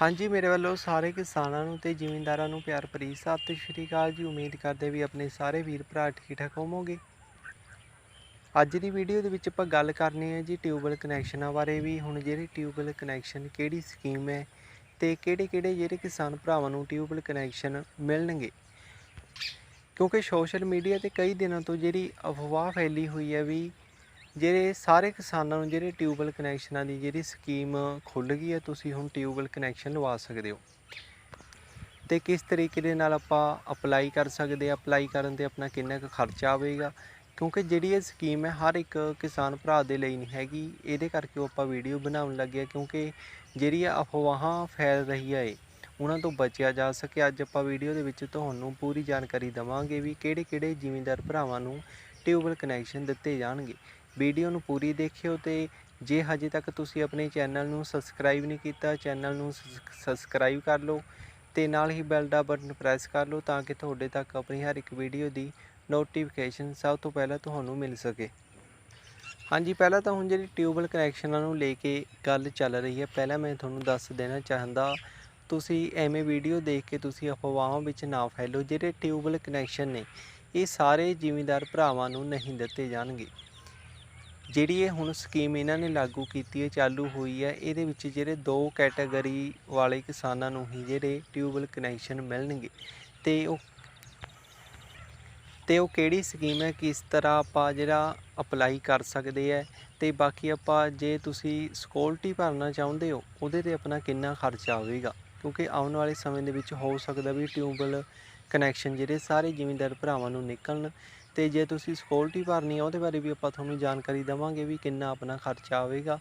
ਹਾਂਜੀ, ਮੇਰੇ ਵੱਲੋਂ ਸਾਰੇ ਕਿਸਾਨਾਂ ਨੂੰ ਤੇ ਜ਼ਿਮੀਂਦਾਰਾਂ ਨੂੰ ਪਿਆਰ ਭਰੀ ਸਤਿ ਸ਼੍ਰੀ ਅਕਾਲ ਜੀ। ਉਮੀਦ ਕਰਦੇ ਵੀ ਆਪਣੇ ਸਾਰੇ ਵੀਰ ਭਰਾ ਠੀਕ ਠਾਕ ਹੋਵੋਗੇ। ਅੱਜ ਦੀ ਵੀਡੀਓ ਦੇ ਵਿੱਚ ਆਪਾਂ ਗੱਲ ਕਰਨੀ ਹੈ ਜੀ ਟਿਊਬਵੈਲ ਕਨੈਕਸ਼ਨਾਂ ਬਾਰੇ ਵੀ। ਹੁਣ ਜਿਹੜੇ ਟਿਊਬਵੈਲ ਕਨੈਕਸ਼ਨ ਕਿਹੜੀ ਸਕੀਮ ਹੈ ਤੇ ਕਿਹੜੇ ਕਿਹੜੇ ਜਿਹੜੇ ਕਿਸਾਨ ਭਰਾਵਾਂ ਨੂੰ ਟਿਊਬਵੈਲ ਕਨੈਕਸ਼ਨ ਮਿਲਣਗੇ? ਕਿਉਂਕਿ ਸੋਸ਼ਲ ਮੀਡੀਆ ਤੇ ਕਈ ਦਿਨਾਂ ਤੋਂ ਜਿਹੜੀ ਅਫਵਾਹ ਫੈਲੀ ਹੋਈ ਹੈ ਵੀ ਜਿਹੜੇ ਸਾਰੇ ਕਿਸਾਨਾਂ ਨੂੰ ਜਿਹੜੇ ਟਿਊਬਵੈਲ ਕਨੈਕਸ਼ਨਾਂ ਦੀ ਜਿਹੜੀ ਸਕੀਮ ਖੁੱਲ ਗਈ ਹੈ, ਤੁਸੀਂ ਹੁਣ ਟਿਊਬਵੈਲ ਕਨੈਕਸ਼ਨ ਲਵਾ ਸਕਦੇ ਹੋ। ਤੇ ਕਿਸ ਤਰੀਕੇ ਦੇ ਨਾਲ ਆਪਾਂ ਅਪਲਾਈ ਕਰ ਸਕਦੇ ਆ ਅਪਲਾਈ ਕਰਨ ਤੇ ਆਪਣਾ ਕਿੰਨਾ ਕੁ ਖਰਚਾ ਆਵੇਗਾ? ਕਿਉਂਕਿ ਜਿਹੜੀ ਇਹ ਸਕੀਮ ਹੈ, ਹਰ ਇੱਕ ਕਿਸਾਨ ਭਰਾ ਦੇ ਲਈ ਨਹੀਂ ਹੈਗੀ। ਇਹਦੇ ਕਰਕੇ ਉਹ ਆਪਾਂ ਵੀਡੀਓ ਬਣਾਉਣ ਲੱਗੇ ਹਾਂ, ਕਿਉਂਕਿ ਜਿਹੜੀ ਅਫਵਾਹਾਂ ਫੈਲ ਰਹੀ ਹੈ, ਉਹਨਾਂ ਤੋਂ ਬਚਿਆ ਜਾ ਸਕੇ। ਅੱਜ ਆਪਾਂ ਵੀਡੀਓ ਦੇ ਵਿੱਚ ਤੁਹਾਨੂੰ ਪੂਰੀ ਜਾਣਕਾਰੀ ਦਵਾਂਗੇ ਵੀ ਕਿਹੜੇ ਕਿਹੜੇ ਜ਼ਿਮੀਂਦਾਰ ਭਰਾਵਾਂ ਨੂੰ ਟਿਊਬਵੈਲ ਕਨੈਕਸ਼ਨ ਦਿੱਤੇ ਜਾਣਗੇ। ਵੀਡੀਓ ਨੂੰ ਪੂਰੀ ਦੇਖਿਓ ਤੇ ਜੇ ਹਜੇ ਤੱਕ ਤੁਸੀਂ ਆਪਣੇ ਚੈਨਲ ਨੂੰ ਸਬਸਕ੍ਰਾਈਬ ਨਹੀਂ ਕੀਤਾ, ਚੈਨਲ ਨੂੰ ਸਬਸਕ੍ਰਾਈਬ ਕਰ ਲਓ ਤੇ ਨਾਲ ਹੀ ਬੈਲ ਦਾ ਬਟਨ ਪ੍ਰੈਸ ਕਰ ਲਓ ਤਾਂ ਕਿ ਤੁਹਾਡੇ ਤੱਕ ਆਪਣੀ ਹਰ ਇੱਕ ਵੀਡੀਓ ਦੀ ਨੋਟੀਫਿਕੇਸ਼ਨ ਸਭ ਤੋਂ ਪਹਿਲਾਂ ਤੁਹਾਨੂੰ ਮਿਲ ਸਕੇ। ਹਾਂਜੀ, ਪਹਿਲਾਂ ਤਾਂ ਹੁਣ ਜਿਹੜੀ ਟਿਊਬਵੈਲ ਕਨੈਕਸ਼ਨਾਂ ਨੂੰ ਲੈ ਕੇ ਗੱਲ ਚੱਲ ਰਹੀ ਹੈ, ਪਹਿਲਾਂ ਮੈਂ ਤੁਹਾਨੂੰ ਦੱਸ ਦੇਣਾ ਚਾਹੁੰਦਾ, ਤੁਸੀਂ ਐਵੇਂ ਵੀਡੀਓ ਦੇਖ ਕੇ ਤੁਸੀਂ ਅਫਵਾਹਾਂ ਵਿੱਚ ਨਾ ਫੈਲੋ, ਜਿਹੜੇ ਟਿਊਬਵੈਲ ਕਨੈਕਸ਼ਨ ਨੇ, ਇਹ ਸਾਰੇ ਜ਼ਿਮੀਂਦਾਰ ਭਰਾਵਾਂ ਨੂੰ ਨਹੀਂ ਦਿੱਤੇ ਜਾਣਗੇ। ਜਿਹੜੀ ਇਹ ਹੁਣ ਸਕੀਮ ਇਹਨਾਂ ਨੇ ਲਾਗੂ ਕੀਤੀ ਹੈ, ਚਾਲੂ ਹੋਈ ਹੈ, ਇਹਦੇ ਵਿੱਚ ਜਿਹੜੇ ਦੋ ਕੈਟਾਗਰੀ ਵਾਲੇ ਕਿਸਾਨਾਂ ਨੂੰ ਹੀ ਜਿਹੜੇ ਟਿਊਬਵੈਲ ਕਨੈਕਸ਼ਨ ਮਿਲਣਗੇ। ਤੇ ਉਹ ਤੇ ਉਹ ਕਿਹੜੀ ਸਕੀਮ ਹੈ, ਕਿਸ ਤਰ੍ਹਾਂ ਆਪਾਂ ਜਿਹੜਾ ਅਪਲਾਈ ਕਰ ਸਕਦੇ ਹੈ? ਤੇ ਬਾਕੀ ਆਪਾਂ ਜੇ ਤੁਸੀਂ ਸਿਕਿਉਰਿਟੀ ਭਰਨਾ ਚਾਹੁੰਦੇ ਹੋ, ਉਹਦੇ ਤੇ ਆਪਣਾ ਕਿੰਨਾ ਖਰਚਾ ਆਵੇਗਾ? ਕਿਉਂਕਿ ਆਉਣ ਵਾਲੇ ਸਮੇਂ ਦੇ ਵਿੱਚ ਹੋ ਸਕਦਾ ਵੀ ਟਿਊਬਵੈਲ ਕਨੈਕਸ਼ਨ ਜਿਹੜੇ ਸਾਰੇ ਜ਼ਿਮੀਂਦਾਰ ਭਰਾਵਾਂ ਨੂੰ ਨਿਕਲਣ। ਤੇ ਜੇ ਤੁਸੀਂ ਸਿਕਿਉਰਿਟੀ ਭਰਨੀ ਆ, ਉਹਦੇ ਬਾਰੇ ਵੀ ਆਪਾਂ ਤੁਹਾਨੂੰ ਜਾਣਕਾਰੀ ਦੇਵਾਂਗੇ ਵੀ ਕਿੰਨਾ ਆਪਣਾ ਖਰਚਾ ਆਵੇਗਾ।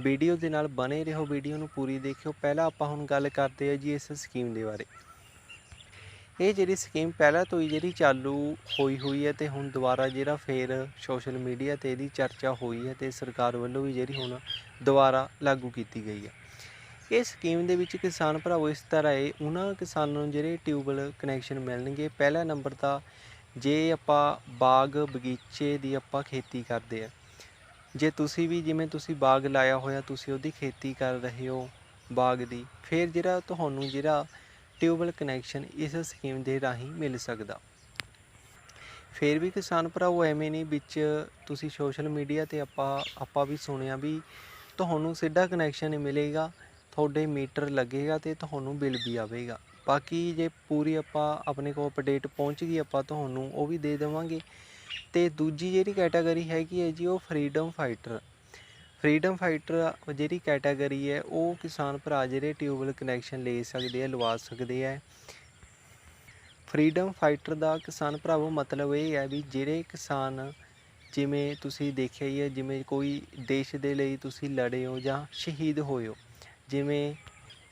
ਵੀਡੀਓ ਦੇ ਨਾਲ ਬਣੇ ਰਹੋ, ਵੀਡੀਓ ਨੂੰ ਪੂਰੀ ਦੇਖਿਓ। ਪਹਿਲਾਂ ਆਪਾਂ ਹੁਣ ਗੱਲ ਕਰਦੇ ਹਾਂ ਜੀ ਇਸ ਸਕੀਮ ਦੇ ਬਾਰੇ। ਇਹ ਜਿਹੜੀ ਸਕੀਮ ਪਹਿਲਾਂ ਤੋਂ ਹੀ ਜਿਹੜੀ ਚਾਲੂ ਹੋਈ ਹੋਈ ਹੈ ਤੇ ਹੁਣ ਦੁਬਾਰਾ ਜਿਹੜਾ ਫੇਰ ਸੋਸ਼ਲ ਮੀਡੀਆ ਤੇ ਇਹਦੀ ਚਰਚਾ ਹੋਈ ਹੈ ਤੇ ਸਰਕਾਰ ਵੱਲੋਂ ਵੀ ਜਿਹੜੀ ਹੁਣ ਦੁਬਾਰਾ ਲਾਗੂ ਕੀਤੀ ਗਈ ਹੈ। ਇਹ ਸਕੀਮ ਦੇ ਵਿੱਚ ਕਿਸਾਨ ਭਰਾਵੋ ਇਸ ਤਰ੍ਹਾਂ ਹੈ, ਉਹਨਾਂ ਕਿਸਾਨਾਂ ਨੂੰ ਜਿਹੜੇ ਟਿਊਬਵੈਲ ਕਨੈਕਸ਼ਨ ਮਿਲਣਗੇ। ਪਹਿਲਾ ਨੰਬਰ ਤਾਂ ਜੇ ਆਪਾਂ ਬਾਗ ਬਗੀਚੇ ਦੀ ਆਪਾਂ ਖੇਤੀ ਕਰਦੇ ਆ, ਜੇ ਤੁਸੀਂ ਵੀ ਜਿਵੇਂ ਤੁਸੀਂ ਬਾਗ ਲਾਇਆ ਹੋਇਆ, ਤੁਸੀਂ ਉਹਦੀ ਖੇਤੀ ਕਰ ਰਹੇ ਹੋ ਬਾਗ ਦੀ, ਫਿਰ ਜਿਹੜਾ ਤੁਹਾਨੂੰ ਜਿਹੜਾ ਟਿਊਬਵੈਲ ਕਨੈਕਸ਼ਨ ਇਸ ਸਕੀਮ ਦੇ ਰਾਹੀਂ ਮਿਲ ਸਕਦਾ। ਫਿਰ ਵੀ ਕਿਸਾਨ ਭਰਾਓ, ਐਵੇਂ ਨਹੀਂ ਵਿੱਚ ਤੁਸੀਂ ਸੋਸ਼ਲ ਮੀਡੀਆ ਤੇ ਆਪਾਂ ਆਪਾਂ ਵੀ ਸੁਣਿਆ ਵੀ ਤੁਹਾਨੂੰ ਸਿੱਧਾ ਕਨੈਕਸ਼ਨ ਮਿਲੇਗਾ, ਤੁਹਾਡੇ ਮੀਟਰ ਲੱਗੇਗਾ ਤੇ ਤੁਹਾਨੂੰ ਬਿੱਲ ਵੀ ਆਵੇਗਾ। ਬਾਕੀ ਜੇ ਪੂਰੀ ਆਪਾਂ ਆਪਣੇ ਕੋਲ ਅਪਡੇਟ ਪਹੁੰਚ ਗਈ ਆਪਾਂ ਤੁਹਾਨੂੰ, ਉਹ ਵੀ ਦੇ ਦੇਵਾਂਗੇ। ਅਤੇ ਦੂਜੀ ਜਿਹੜੀ ਕੈਟਾਗਰੀ ਹੈਗੀ ਹੈ ਜੀ, ਉਹ ਫਰੀਡਮ ਫਾਈਟਰ ਫਰੀਡਮ ਫਾਈਟਰ ਜਿਹੜੀ ਕੈਟਾਗਰੀ ਹੈ, ਉਹ ਕਿਸਾਨ ਭਰਾ ਜਿਹੜੇ ਟਿਊਬਲ ਕਨੈਕਸ਼ਨ ਲੈ ਸਕਦੇ ਹੈ, ਲਵਾ ਸਕਦੇ ਹੈ। ਫਰੀਡਮ ਫਾਈਟਰ ਦਾ ਕਿਸਾਨ ਭਰਾਵੋ ਮਤਲਬ ਇਹ ਹੈ ਵੀ ਜਿਹੜੇ ਕਿਸਾਨ ਜਿਵੇਂ ਤੁਸੀਂ ਦੇਖਿਆ ਹੀ ਹੈ, ਜਿਵੇਂ ਕੋਈ ਦੇਸ਼ ਦੇ ਲਈ ਤੁਸੀਂ ਲੜੇ ਹੋ ਜਾਂ ਸ਼ਹੀਦ ਹੋਏ ਹੋ, ਜਿਵੇਂ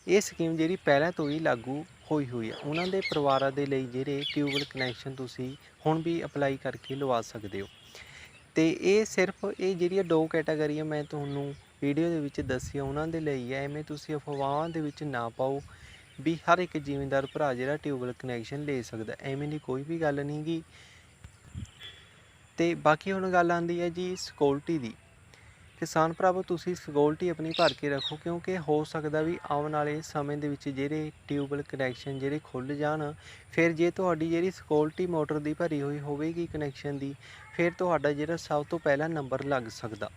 ਇਹ ਸਕੀਮ ਜਿਹੜੀ ਪਹਿਲਾਂ ਤੋਂ ਹੀ ਲਾਗੂ ਹੋਈ ਹੋਈ ਹੈ ਉਹਨਾਂ ਦੇ ਪਰਿਵਾਰਾਂ ਦੇ ਲਈ ਜਿਹੜੇ ਟਿਊਬਵੈਲ ਕਨੈਕਸ਼ਨ ਤੁਸੀਂ ਹੁਣ ਵੀ ਅਪਲਾਈ ਕਰਕੇ ਲਵਾ ਸਕਦੇ ਹੋ। ਤੇ ਇਹ ਸਿਰਫ ਇਹ ਜਿਹੜੀਆਂ ਦੋ ਕੈਟਾਗਰੀਆਂ ਮੈਂ ਤੁਹਾਨੂੰ ਵੀਡੀਓ ਦੇ ਵਿੱਚ ਦੱਸੀਆਂ, ਉਹਨਾਂ ਦੇ ਲਈ ਹੈ ਐਵੇਂ ਤੁਸੀਂ ਅਫਵਾਹਾਂ ਦੇ ਵਿੱਚ ਨਾ ਪਾਓ ਵੀ ਹਰ ਇੱਕ ਜ਼ਿਮੀਂਦਾਰ ਭਰਾ ਜਿਹੜਾ ਟਿਊਬਵੈਲ ਕਨੈਕਸ਼ਨ ਲੈ ਸਕਦਾ। ਐਵੇਂ ਦੀ ਕੋਈ ਵੀ ਗੱਲ ਨਹੀਂ ਗੀ ਤੇ ਬਾਕੀ ਹੁਣ ਗੱਲ ਆਉਂਦੀ ਹੈ ਜੀ ਸਿਕਿਉਰਿਟੀ ਦੀ। ਕਿਸਾਨ ਭਰਾਵੋ ਤੁਸੀਂ ਸਿਕਿਉਰਿਟੀ ਆਪਣੀ ਭਰ ਕੇ ਰੱਖੋ, ਕਿਉਂਕਿ ਹੋ ਸਕਦਾ ਵੀ ਆਉਣ ਵਾਲੇ ਸਮੇਂ ਦੇ ਵਿੱਚ ਜਿਹੜੇ ਟਿਊਬਵੈਲ ਕਨੈਕਸ਼ਨ ਜਿਹੜੇ ਖੁੱਲ ਜਾਣ, ਫਿਰ ਜੇ ਤੁਹਾਡੀ ਜਿਹੜੀ ਸਿਕਿਉਰਿਟੀ ਮੋਟਰ ਦੀ ਭਰੀ ਹੋਈ ਹੋਵੇਗੀ ਕਨੈਕਸ਼ਨ ਦੀ, ਫਿਰ ਤੁਹਾਡਾ ਜਿਹੜਾ ਸਭ ਤੋਂ ਪਹਿਲਾ ਨੰਬਰ ਲੱਗ ਸਕਦਾ।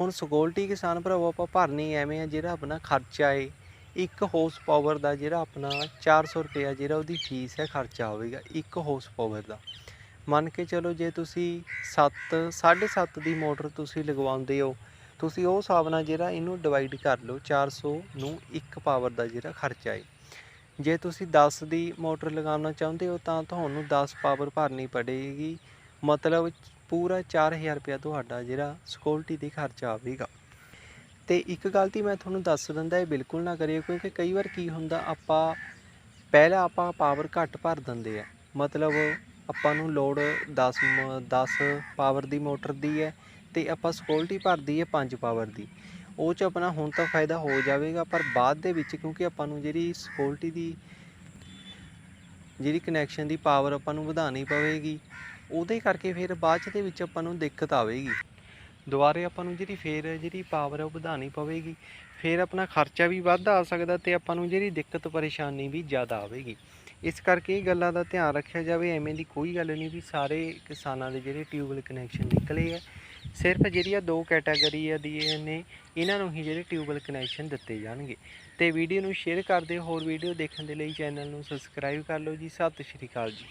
ਹੁਣ ਸਿਕਿਉਰਿਟੀ ਕਿਸਾਨ ਭਰਾਵੋ ਆਪਾਂ ਭਰਨੀ ਐਵੇਂ ਆ, ਜਿਹੜਾ ਆਪਣਾ ਖਰਚਾ ਹੈ ਇੱਕ ਹਾਰਸ ਪਾਵਰ ਦਾ ਜਿਹੜਾ ਆਪਣਾ 400 ਰੁਪਇਆ ਜਿਹੜਾ ਉਹਦੀ ਫੀਸ ਹੈ, ਖਰਚਾ ਹੋਵੇਗਾ ਇੱਕ ਹਾਰਸ ਪਾਵਰ ਦਾ। ਮੰਨ ਕੇ ਚਲੋ ਜੇ ਤੁਸੀਂ 7 7.5 ਦੀ ਮੋਟਰ ਤੁਸੀਂ ਲਗਵਾਉਂਦੇ ਹੋ ਤੁਸੀਂ ਉਹ ਹਿਸਾਬ ਨਾਲ ਜਿਹੜਾ ਇਹਨੂੰ ਡਿਵਾਈਡ ਕਰ ਲਓ 400 ਨੂੰ ਇੱਕ ਪਾਵਰ ਦਾ ਜਿਹੜਾ ਖਰਚਾ ਹੈ ਜੇ ਤੁਸੀਂ 10 ਦੀ ਮੋਟਰ ਲਗਾਉਣਾ ਚਾਹੁੰਦੇ ਹੋ, ਤਾਂ ਤੁਹਾਨੂੰ 10 ਪਾਵਰ ਭਰਨੀ ਪੜੇਗੀ। ਮਤਲਬ ਪੂਰਾ 4000 ਰੁਪਇਆ ਤੁਹਾਡਾ ਜਿਹੜਾ ਸਿਕਿਉਰਿਟੀ ਦੇ ਖਰਚਾ ਆਵੇਗਾ। ਤੇ ਇੱਕ ਗਲਤੀ ਮੈਂ ਤੁਹਾਨੂੰ ਦੱਸ ਦਿੰਦਾ, ਇਹ ਬਿਲਕੁਲ ਨਾ ਕਰਿਓ, ਕਿਉਂਕਿ ਕਈ ਵਾਰ ਕੀ ਹੁੰਦਾ, ਆਪਾਂ ਪਹਿਲਾਂ ਆਪਾਂ ਪਾਵਰ ਘੱਟ ਭਰ ਦਿੰਦੇ ਆ। ਮਤਲਬ ਆਪਾਂ ਨੂੰ ਲੋਡ 10 10 ਪਾਵਰ ਦੀ ਮੋਟਰ ਦੀ ਹੈ। ਤੇ ਆਪਾਂ ਸਿਕਿਉਰਿਟੀ ਭਰਦੀ ਹੈ 5 ਪਾਵਰ ਦੀ। ਉਹ ਚ ਆਪਣਾ ਹੁਣ ਤਾਂ ਫਾਇਦਾ ਹੋ ਜਾਵੇਗਾ, ਪਰ ਬਾਅਦ ਦੇ ਵਿੱਚ ਕਿਉਂਕਿ ਆਪਾਂ ਨੂੰ ਜਿਹੜੀ ਸਿਕਿਉਰਿਟੀ ਦੀ, ਜਿਹੜੀ ਕਨੈਕਸ਼ਨ ਦੀ ਪਾਵਰ ਆਪਾਂ ਨੂੰ ਵਧਾਉਣੀ ਪਵੇਗੀ, ਉਹਦੇ ਕਰਕੇ ਫਿਰ ਬਾਅਦ ਚ ਦੇ ਵਿੱਚ ਆਪਾਂ ਨੂੰ ਦਿੱਕਤ ਆਵੇਗੀ। ਦੁਬਾਰੇ ਆਪਾਂ ਨੂੰ ਜਿਹੜੀ ਫੇਰ ਜਿਹੜੀ ਪਾਵਰ ਹੈ ਉਹ ਵਧਾਉਣੀ ਪਵੇਗੀ, ਫਿਰ ਆਪਣਾ ਖਰਚਾ ਵੀ ਵੱਧ ਆ ਸਕਦਾ ਤੇ ਆਪਾਂ ਨੂੰ ਜਿਹੜੀ ਦਿੱਕਤ ਪਰੇਸ਼ਾਨੀ ਵੀ ਜ਼ਿਆਦਾ ਆਵੇਗੀ। ਇਸ ਕਰਕੇ ਇਹ ਗੱਲਾਂ ਦਾ ਧਿਆਨ ਰੱਖਿਆ ਜਾਵੇ, ਐਵੇਂ ਦੀ ਕੋਈ ਗੱਲ ਨਹੀਂ ਵੀ ਸਾਰੇ ਕਿਸਾਨਾਂ ਦੇ ਜਿਹੜੇ ਟਿਊਬਵੈਲ ਕਨੈਕਸ਼ਨ ਨਿਕਲੇ ਆ ਸਿਰਫ ਜਿਹੜੀਆਂ ਦੋ ਕੈਟਾਗਰੀਆਂ ਆ ਦੀ ਨੇ, ਇਹਨਾਂ ਨੂੰ ਹੀ ਜਿਹੜੇ ਟਿਊਬਵੈਲ ਕਨੈਕਸ਼ਨ ਦਿੱਤੇ ਜਾਣਗੇ। ਤੇ ਵੀਡੀਓ ਨੂੰ ਸ਼ੇਅਰ ਕਰਦੇ, ਹੋਰ ਵੀਡੀਓ ਦੇਖਣ ਦੇ ਲਈ ਚੈਨਲ ਨੂੰ ਸਬਸਕ੍ਰਾਈਬ ਕਰ ਲਓ ਜੀ। ਸਤਿ ਸ਼੍ਰੀ ਅਕਾਲ ਜੀ।